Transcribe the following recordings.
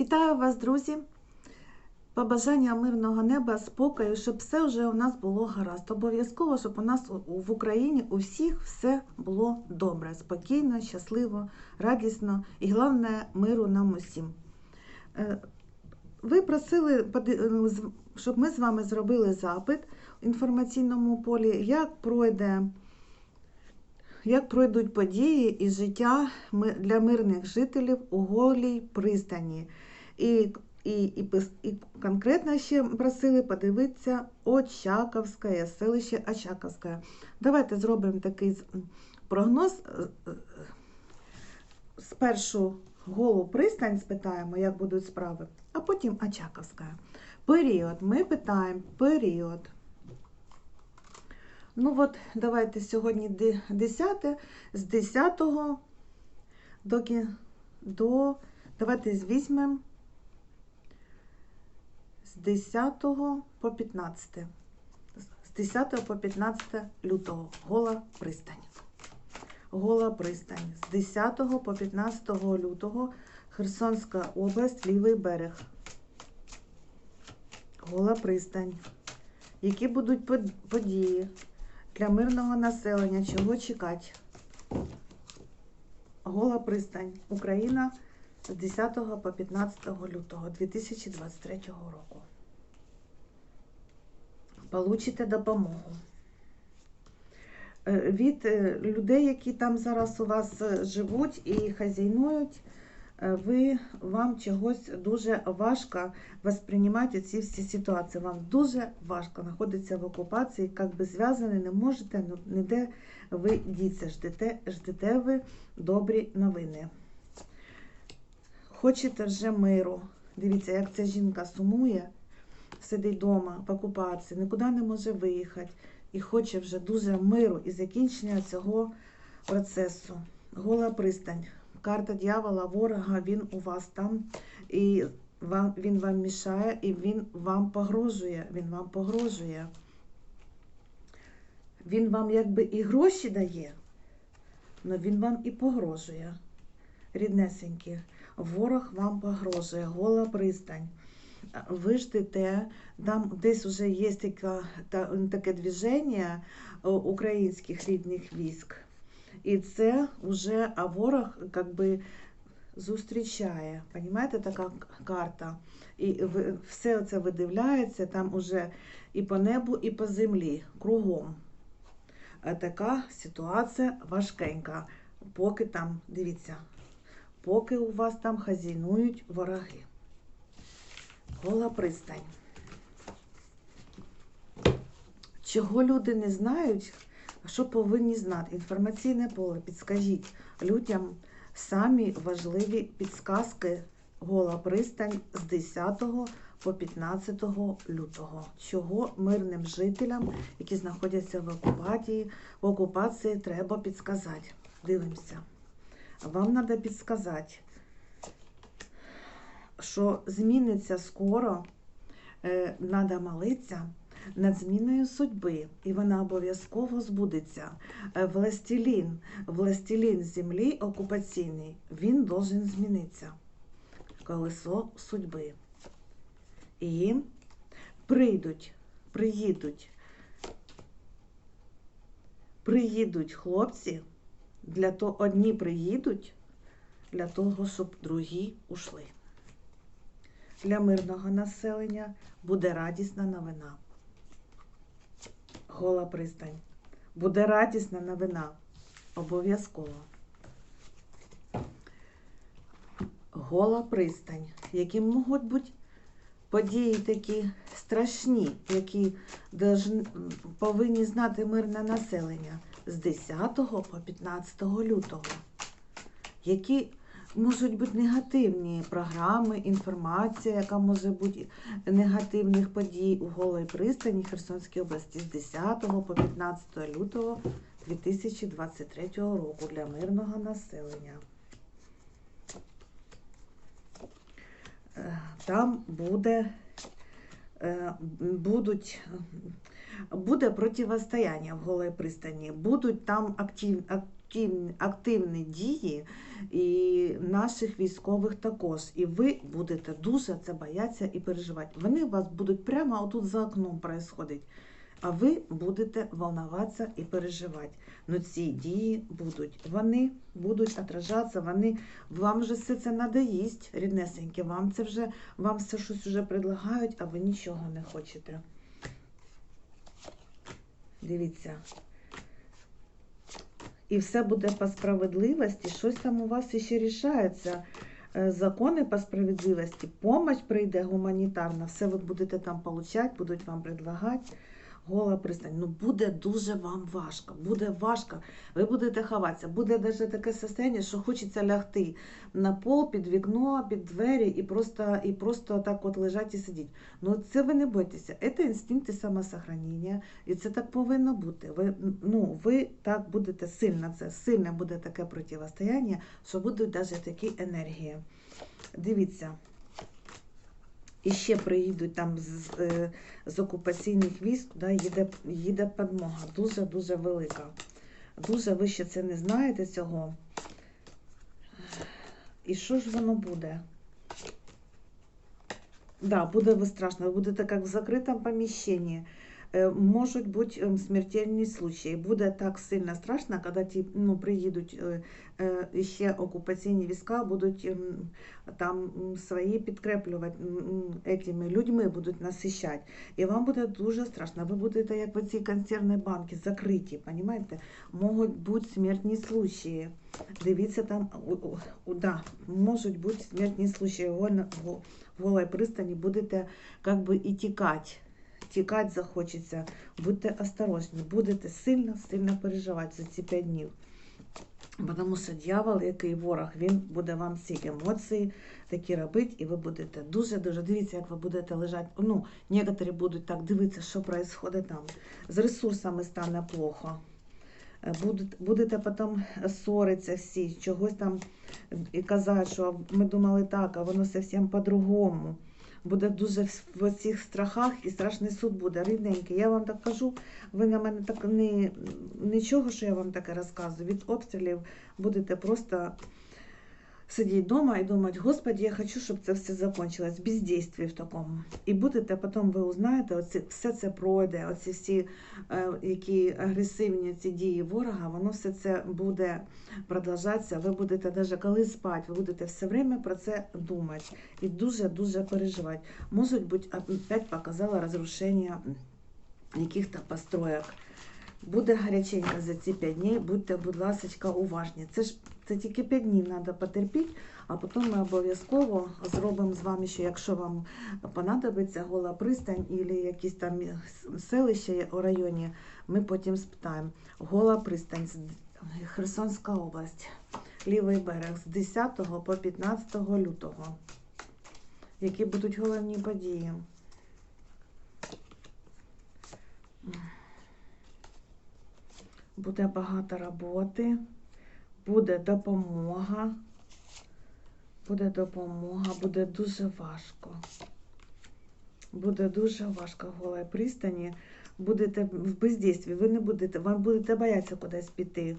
Вітаю вас, друзі! Побажання мирного неба, спокою, щоб все вже у нас було гаразд. Обов'язково, щоб у нас в Україні у всіх все було добре, спокійно, щасливо, радісно і головне миру нам усім. Е, Ви просили, е, щоб ми з вами зробили запит в інформаційному полі, як пройде. Як пройдуть події і життя для мирних жителів у голій пристані? І, і, і, і конкретно ще просили подивитися Очаковське, селище Очаковське. Давайте зробимо такий прогноз. Е, е, Спершу голу пристань спитаємо, як будуть справи, а потім Очаковська. Період. Ми питаємо період. Ну от, давайте сьогодні 10, з 10 до, до давайте візьмемо з 10 по 15. З 10 по 15 лютого. Гола пристань. Гола пристань. З 10 по 15 лютого Херсонська область, лівий берег. Гола пристань. Які будуть події для мирного населення? Чого чекати? Гола пристань. Україна з 10 по 15 лютого 2023 року. Получите допомогу. Е, Від е, людей, які там зараз у вас е, живуть і хазяйнують, ви вам чогось дуже важко восприймати ці всі ситуації. Вам дуже важко знаходитися в окупації, як би зв'язані, не можете ну, ніде ви діться. Ждете, ждете ви добрі новини. Хочете вже миру. Дивіться, як ця жінка сумує, сидить вдома в окупації, нікуди не може виїхати і хоче вже дуже миру і закінчення цього процесу. Гола пристань. Карта дьявола, ворога, він у вас там, і вам, він вам мішає, і він вам погрожує. Він вам погрожує. Він вам якби і гроші дає, але він вам і погрожує. Ріднесенькі, ворог вам погрожує, гола пристань. Ви ждете, там десь вже є таке, та- таке движення е, українських рідних військ. І це вже а ворог як би зустрічає. Понімаєте, така карта. І все це видивляється там уже і по небу, і по землі, кругом. Така ситуація важкенька. Поки там, дивіться, поки у вас там хазяйнують вороги. Гола пристань. Чого люди не знають, що повинні знати? Інформаційне поле, підскажіть людям самі важливі підсказки Гола пристань з 10 по 15 лютого. Чого мирним жителям, які знаходяться в окупації, в окупації треба підсказати. Дивимося. Вам треба підсказати, що зміниться скоро, треба молитися над зміною судьби, і вона обов'язково збудеться. Е, Властелін, властелін землі окупаційний, він должен змінитися. Колесо судьби. І прийдуть, приїдуть, приїдуть хлопці, для того, одні приїдуть для того, щоб другі ушли. Для мирного населення буде радісна новина. Гола пристань. Буде радісна новина. Обов'язково. Гола пристань, які можуть бути події такі страшні, які повинні знати мирне населення з 10 по 15 лютого. Які можуть бути негативні програми, інформація, яка може бути негативних подій у Голій пристані Херсонській області з 10 по 15 лютого 2023 року для мирного населення. Е, Там буде, е, будуть, буде противостояння в Голій пристані, будуть там актив, ак- активні, активні дії і наших військових також. І ви будете дуже це боятися і переживати. Вони у вас будуть прямо отут за окном происходить. А ви будете волноватися і переживати. Ну ці дії будуть. Вони будуть отражатися, вони вам вже все це надоїсть, ріднесеньки. Вам це вже вам все щось вже предлагають, а ви нічого не хочете. Дивіться. І все буде по справедливості. Щось там у вас ще рішається. Е, Закони по справедливості, помощь прийде гуманітарна, все ви будете там получати, будуть вам предлагати. Гола пристань. Ну буде дуже вам важко. Буде важко. Ви будете ховатися. Буде навіть таке состояние, що хочеться лягти на пол, під вікно, під двері і просто, і просто так от лежати і сидіти. Ну це ви не бойтеся. Це інстинкти самосохранення, і це так повинно бути. Ви, ну, ви так будете сильно це, сильне буде таке протистояння, що будуть навіть такі енергії. Дивіться. І ще приїдуть там з, е, з окупаційних військ, да, їде, їде підмога. Дуже-дуже велика. Дуже ви ще це не знаєте цього. І що ж воно буде? Да, буде ви страшно. Ви будете як в закритому поміщенні. Е, Можуть бути ем, смертельні случаї. Буде так сильно страшно, коли ті, ну, приїдуть е, е, ще окупаційні війська, будуть ем, там м, свої підкреплювати м, м, етими людьми, будуть насищати. І вам буде дуже страшно. Ви будете як в ці консервні банки закриті, розумієте? Можуть бути смертні случаї. Дивіться там, у- у- у- да, можуть бути смертні случаї. Вольно- в в голій пристані будете как би і тікати. Тікати захочеться. Будьте осторожні, будете сильно-сильно переживати за ці 5 днів. Тому що дьявол, який ворог, він буде вам всі емоції такі робити, і ви будете дуже-дуже дивіться, як ви будете лежати. Ну, некоторі будуть так дивитися, що відбувається там. З ресурсами стане плохо. Будете, потім ссоритися всі, чогось там і казати, що ми думали так, а воно зовсім по-другому. Буде дуже в- цих страхах і страшний суд буде. Рідненький. Я вам так кажу, ви на мене так не нічого, що я вам таке розказую. Від обстрілів будете просто сидіти вдома і думати, Господи, я хочу, щоб це все закінчилось. Бездействие в такому. І будете потім, ви узнаєте, оці, все це пройде, оці всі е, які агресивні ці дії ворога, воно все це буде продовжатися. Ви будете навіть коли спати, ви будете все время про це думати і дуже-дуже переживати. Можуть бути, опять показала розрушення яких-то построєк. Буде гаряченько за ці 5 днів, будьте, будь ласка, уважні. Це ж це тільки 5 днів треба потерпіти, а потім ми обов'язково зробимо з вами, що якщо вам понадобиться гола пристань або якісь там селища у районі, ми потім спитаємо. Гола пристань, Херсонська область, лівий берег з 10 по 15 лютого. Які будуть головні події? Буде багато роботи, буде допомога. Буде допомога, буде дуже важко. Буде дуже важко в пристані. Будете в бездействі, ви не будете, вам будете боятися кудись піти.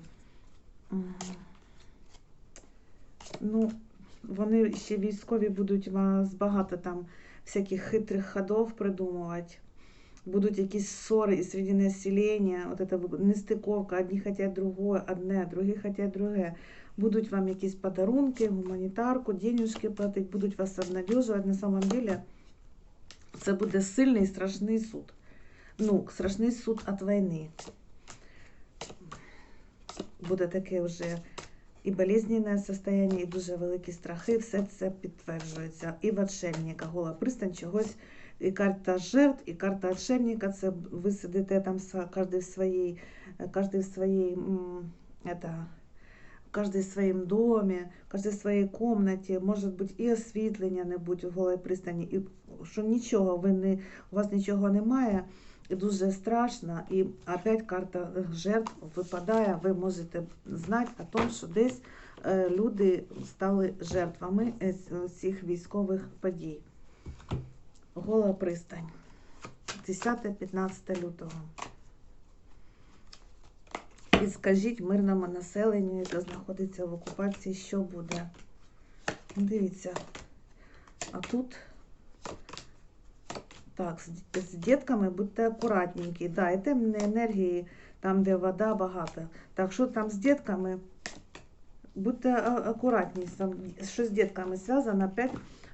Ну, вони ще військові будуть вас багато там всяких хитрих ходов придумувати. Будуть якісь ссори і серед населення, от це нестиковка, одні хочуть другое, одне, другі хочуть друге. Будуть вам якісь подарунки, гуманітарку, денежки платити, будуть вас обнадіжувати. На самом деле це буде сильний страшний суд. Ну, страшний суд від війни. Буде таке вже і болезненне состояние, і дуже великі страхи, все це підтверджується. І в отшельника гола пристань чогось, і карта жертв, і карта отшельника, це ви сидите там с- кожен в своїй, кожен в своїй, м, это, каждый в своєму домі, каждый в своїй комнаті, може бути і освітлення не будь у голій пристані, і що нічого, ви не, у вас нічого немає, і дуже страшно, і опять карта жертв випадає, ви можете знати о том, що десь е, люди стали жертвами е, ц- цих військових подій. Гола пристань. 10-15 лютого. Підскажіть мирному населенню, яке знаходиться в окупації, що буде. Дивіться. А тут так, з, дітками будьте акуратненькі. Да, і енергії, там, де вода багато. Так що там з дітками, будьте акуратні. Що з дітками зв'язано, опять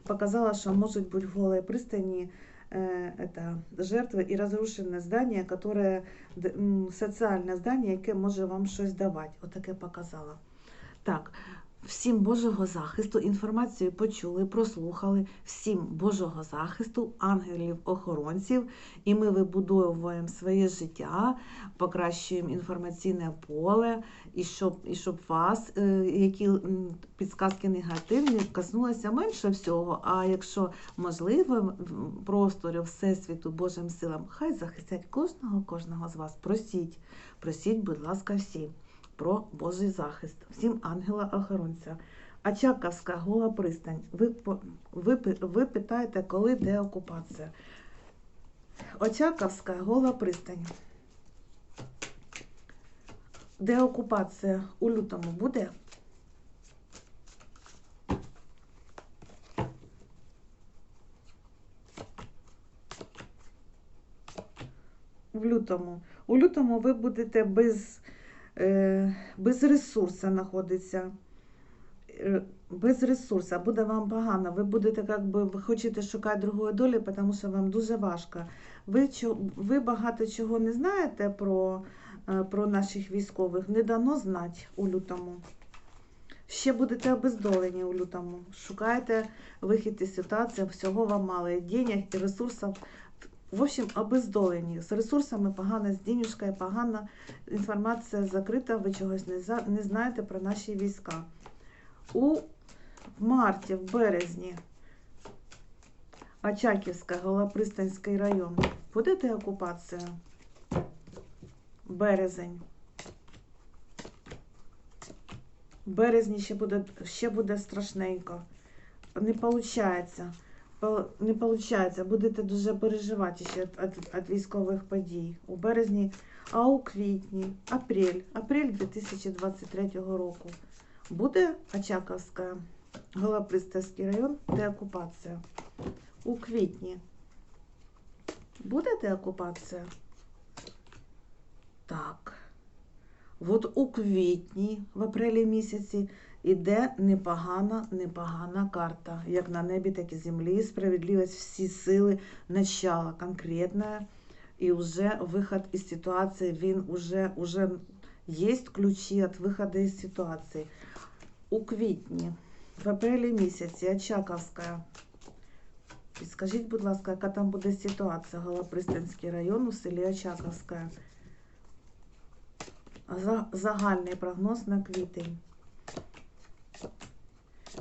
показала, що может быть в голій пристані э, это, жертви і розрушене здання, которое соціальне здання, яке може вам щось давати. Отаке показала. Так, всім Божого захисту, інформацію почули, прослухали. Всім Божого захисту, ангелів-охоронців, і ми вибудовуємо своє життя, покращуємо інформаційне поле, і щоб, і щоб вас, е, які підсказки негативні, коснулося менше всього. А якщо можливо, в просторі Всесвіту Божим силам, хай захистять кожного, кожного з вас. Просіть, просіть, будь ласка, всі про Божий захист, всім ангела-охоронця. Очаковська гола пристань. Ви, ви, ви питаєте, коли де окупація? Очаковська гола пристань. Де окупація у лютому буде? В лютому. У лютому ви будете без, без ресурсу знаходитися. Е, Без ресурсу, буде вам погано. Ви будете, як би, ви хочете шукати другої долі, тому що вам дуже важко. Ви, ви багато чого не знаєте про, е, про наших військових, не дано знати у лютому. Ще будете обездолені у лютому. Шукаєте вихід із ситуації, всього вам мало і денег, і ресурсів. В общем, обездолені. З ресурсами погано, з денежкою погано, інформація закрита, ви чогось не, не знаєте про наші війська. У марті, в березні, Очаківська, Голопристанський район. Будете окупація? Березень. В березні ще буде, ще буде страшненько. Не виходить. Не виходить. Будете дуже переживати ще від військових подій. У березні, а у квітні, апрель, апрель 2023 року. Буде Очаковська, Голоприставський район, деокупація. У квітні. Буде деокупація? Так. От у квітні, в апрелі місяці, іде непогана, непогана карта. Як на небі, так і землі. Справедливість, всі сили, начало конкретне. І вже виход із ситуації, він уже, уже є ключі від виходу із ситуації. У квітні, в апрелі місяці, Очаковська. І скажіть, будь ласка, яка там буде ситуація? Голопристанський район у селі Очаковська. За- Загальний прогноз на квітень.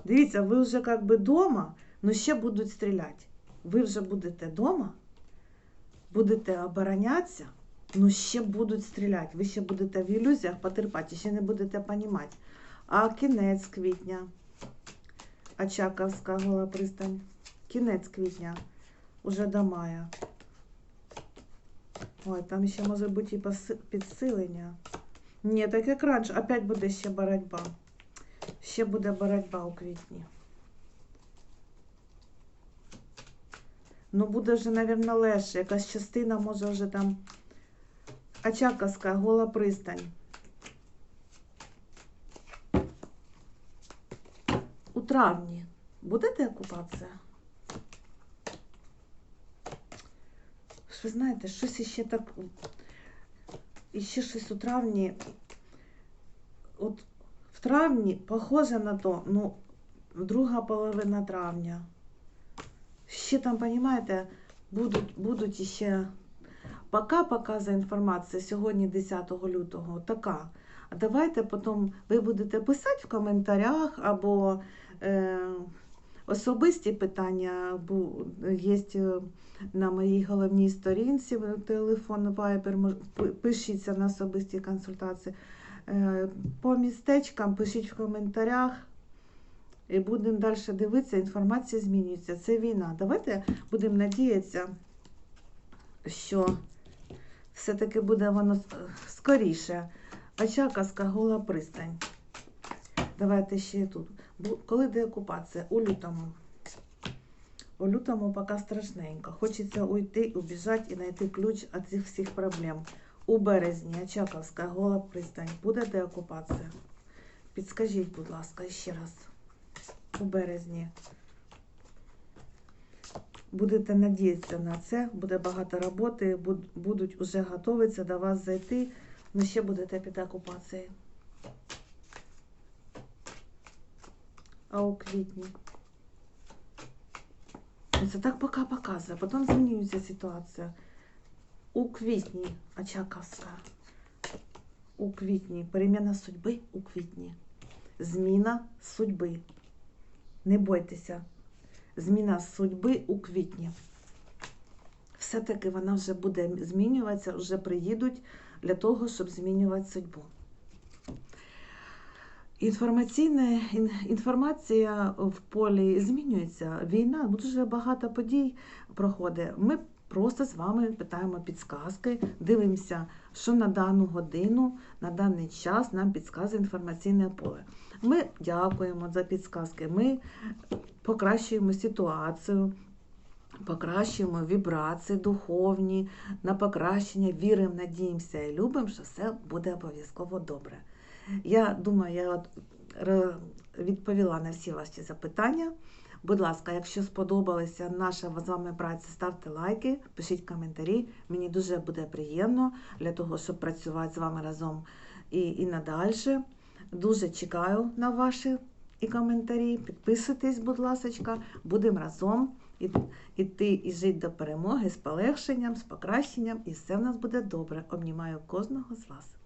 Дивіться, ви вже як би вдома, але ще будуть стріляти. Ви вже будете вдома, будете оборонятися, але ще будуть стріляти. Ви ще будете в ілюзіях потерпати, ще не будете розуміти. А кінець квітня. Очаковська гола пристань. Кінець квітня. Уже до мая. Ой, там ще може бути і підсилення. Ні, так як раніше, опять буде ще боротьба. Ще буде боротьба у квітні. Ну, буде вже, мабуть, легше. Якась частина може вже там. Очаковська, гола пристань. У травні будете окупація? Ви знаєте, щось іще так. Іще щось у травні. От в травні похоже на то, ну, друга половина травня. Ще там, розумієте, будуть, будуть іще. Пока показує інформація сьогодні, 10 лютого, така. А давайте потім ви будете писати в коментарях або е, особисті питання, є на моїй головній сторінці е, телефон Viber, пишіться на особисті консультації. Е, По містечкам пишіть в коментарях. І будемо далі дивитися, інформація змінюється. Це війна. Давайте будемо надіятися, що все-таки буде воно скоріше. Очаковська гола пристань. Давайте ще тут. Коли деокупація? У лютому. У лютому поки страшненько. Хочеться уйти, убіжати і знайти ключ від цих всіх проблем. У березні Очаковська гола пристань. Буде деокупація? Підскажіть, будь ласка, ще раз. У березні. Будете надіятися на це, буде багато роботи, будуть уже готуватися до вас зайти, але ще будете під окупацією. А у квітні. Ну, Це так поки показує, потім змінюється ситуація. У квітні Очаковська. У квітні. Переміна судьби у квітні. Зміна судьби. Не бойтеся. Зміна судьби у квітні. Все-таки вона вже буде змінюватися, вже приїдуть для того, щоб змінювати судьбу. Інформаційна інформація в полі змінюється. Війна, дуже багато подій проходить. Ми просто з вами питаємо підсказки, дивимося, що на дану годину, на даний час нам підказує інформаційне поле. Ми дякуємо за підсказки, ми покращуємо ситуацію, покращуємо вібрації духовні, на покращення, віримо, надіємося і любимо, що все буде обов'язково добре. Я думаю, я відповіла на всі ваші запитання. Будь ласка, якщо сподобалася наша з вами праця, ставте лайки, пишіть коментарі. Мені дуже буде приємно для того, щоб працювати з вами разом і, і надалі. Дуже чекаю на ваші і коментарі. Підписуйтесь, будь ласка, будемо разом іти і жити до перемоги з полегшенням, з покращенням, і все в нас буде добре. Обнімаю кожного з вас.